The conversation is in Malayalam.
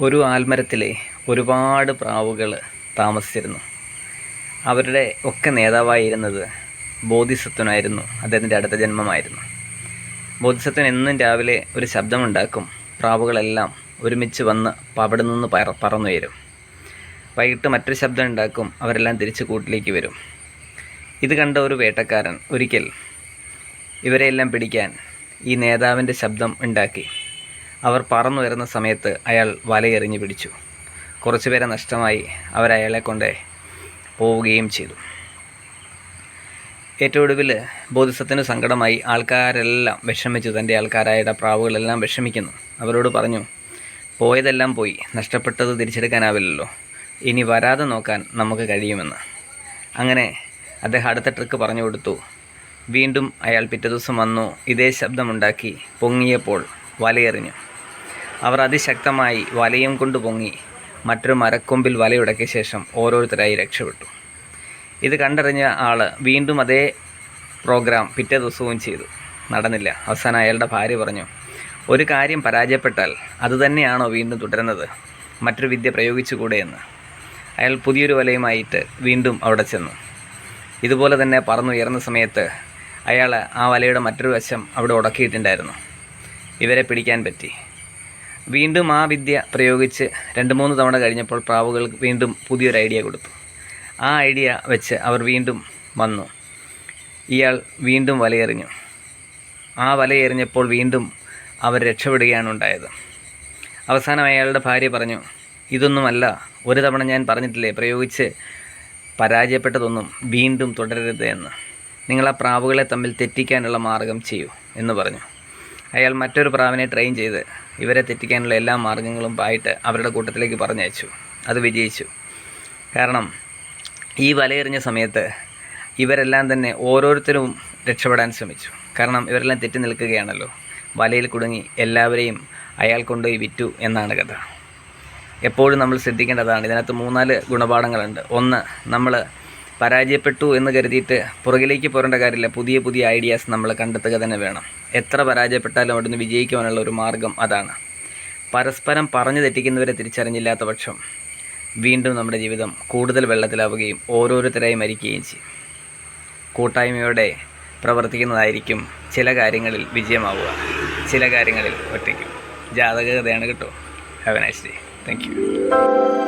ഒരു ആൽമരത്തിലെ ഒരുപാട് പ്രാവുകൾ താമസിച്ചിരുന്നു. അവരുടെ ഒക്കെ നേതാവായിരുന്നത് ബോധിസത്വനായിരുന്നു. അദ്ദേഹത്തിന്റെ അടുത്ത ജന്മമായിരുന്നു. ബോധിസത്വൻ എന്നും രാവിലെ ഒരു ശബ്ദമുണ്ടാക്കും. പ്രാവുകളെല്ലാം ഒരുമിച്ച് വന്ന് അവിടെ നിന്ന് പറ പറന്നു വരും വൈകിട്ട് മറ്റൊരു ശബ്ദം ഉണ്ടാക്കും അവരെല്ലാം തിരിച്ച് കൂട്ടിലേക്ക് വരും. ഇത് കണ്ട ഒരു വേട്ടക്കാരൻ ഒരിക്കൽ ഇവരെയെല്ലാം പിടിക്കാൻ ഈ നേതാവിന്റെ ശബ്ദം ഉണ്ടാക്കി. അവർ പറന്നു വരുന്ന സമയത്ത് അയാൾ വലയെറിഞ്ഞു പിടിച്ചു. കുറച്ചുപേരെ നഷ്ടമായി അവരയാളെ കൊണ്ട് പോവുകയും ചെയ്തു. ഏറ്റവും ഒടുവിൽ ബോധിസത്തിന് സങ്കടമായി ആൾക്കാരെല്ലാം വിഷമിച്ചു. തന്റെ ആൾക്കാരായ പ്രാവുകളെല്ലാം വിഷമിക്കുന്നു. അവരോട് പറഞ്ഞു പോയതെല്ലാം പോയി. നഷ്ടപ്പെട്ടത് തിരിച്ചെടുക്കാനാവില്ലല്ലോ. ഇനി വരാതെ നോക്കാൻ നമുക്ക് കഴിയുമെന്ന്. അങ്ങനെ അദ്ദേഹം അടുത്ത ട്രിക്ക് പറഞ്ഞു കൊടുത്തു. വീണ്ടും അയാൾ പിറ്റേ ദിവസം വന്നു. ഇതേ ശബ്ദമുണ്ടാക്കി പൊങ്ങിയപ്പോൾ വലയെറിഞ്ഞു. അവർ അതിശക്തമായി വലയും കൊണ്ട് പൊങ്ങി മറ്റൊരു മരക്കൊമ്പിൽ വലയുടക്കിയ ശേഷം ഓരോരുത്തരായി രക്ഷപ്പെട്ടു. ഇത് കണ്ടറിഞ്ഞ ആൾ വീണ്ടും അതേ പ്രോഗ്രാം പിറ്റേ ദിവസവും ചെയ്തു. നടന്നില്ല. അവസാനം അയാളുടെ ഭാര്യ പറഞ്ഞു ഒരു കാര്യം പരാജയപ്പെട്ടാൽ അതുതന്നെയാണോ വീണ്ടും തുടരുന്നത്? മറ്റൊരു വിദ്യ പ്രയോഗിച്ചുകൂടെ എന്ന്. അയാൾ പുതിയൊരു വലയുമായിട്ട് വീണ്ടും അവിടെ ചെന്നു. ഇതുപോലെ തന്നെ പറന്നുയർന്ന സമയത്ത് അയാൾ ആ വലയുടെ മറ്റൊരു വശം അവിടെ ഉടക്കിയിട്ടുണ്ടായിരുന്നു. ഇവരെ പിടിക്കാൻ പറ്റി. വീണ്ടും ആ വിദ്യ പ്രയോഗിച്ച് രണ്ട് മൂന്ന് തവണ കഴിഞ്ഞപ്പോൾ പ്രാവുകൾ വീണ്ടും പുതിയൊരു ഐഡിയ കൊടുത്തു. ആ ഐഡിയ വെച്ച് അവർ വീണ്ടും വന്നു. ഇയാൾ വീണ്ടും വലയെറിഞ്ഞു. ആ വലയെറിഞ്ഞപ്പോൾ വീണ്ടും അവർ രക്ഷപ്പെടുകയാണ് ഉണ്ടായത്. അവസാനം അയാളുടെ ഭാര്യ പറഞ്ഞു ഇതൊന്നുമല്ല ഒരു തവണ ഞാൻ പറഞ്ഞിട്ടില്ലേ പ്രയോഗിച്ച് പരാജയപ്പെട്ടതൊന്നും വീണ്ടും തുടരരുത് എന്ന്. നിങ്ങൾ ആ പ്രാവുകളെ തമ്മിൽ തെറ്റിക്കാനുള്ള മാർഗം ചെയ്യൂ എന്ന് പറഞ്ഞു. അയാൾ മറ്റൊരു പ്രാവിനെ ട്രെയിൻ ചെയ്ത് ഇവരെ തെറ്റിക്കാനുള്ള എല്ലാ മാർഗങ്ങളും പായിട്ട് അവരുടെ കൂട്ടത്തിലേക്ക് പറഞ്ഞയച്ചു. അത് വിജയിച്ചു. കാരണം ഈ വലയെറിഞ്ഞ സമയത്ത് ഇവരെല്ലാം തന്നെ ഓരോരുത്തരും രക്ഷപ്പെടാൻ ശ്രമിച്ചു. കാരണം ഇവരെല്ലാം തെറ്റി നിൽക്കുകയാണല്ലോ. വലയിൽ കുടുങ്ങി എല്ലാവരെയും അയാൾ കൊണ്ടുപോയി വിറ്റു എന്നാണ് കഥ. എപ്പോഴും നമ്മൾ ശ്രദ്ധിക്കേണ്ടതാണ് ഇതിനകത്ത് മൂന്നാൽ ഗുണപാഠങ്ങളുണ്ട്. ഒന്ന് നമ്മൾ പരാജയപ്പെട്ടു എന്ന് കരുതിയിട്ട് പുറകിലേക്ക് പോരേണ്ട കാര്യമില്ല. പുതിയ പുതിയ ഐഡിയാസ് നമ്മൾ കണ്ടെത്തുക തന്നെ വേണം. എത്ര പരാജയപ്പെട്ടാലും അവിടുന്ന് വിജയിക്കുവാനുള്ള ഒരു മാർഗം അതാണ്. പരസ്പരം പറഞ്ഞു തെറ്റിക്കുന്നവരെ തിരിച്ചറിഞ്ഞില്ലാത്ത പക്ഷം വീണ്ടും നമ്മുടെ ജീവിതം കൂടുതൽ വെള്ളത്തിലാവുകയും ഓരോരുത്തരായി മരിക്കുകയും ചെയ്യും. കൂട്ടായ്മയോടെ പ്രവർത്തിക്കുന്നതായിരിക്കും ചില കാര്യങ്ങളിൽ വിജയമാവുക. ചില കാര്യങ്ങളിൽ ഒറ്റയ്ക്കും. ജാതകതയാണ് കേട്ടോ. Have a nice day thank you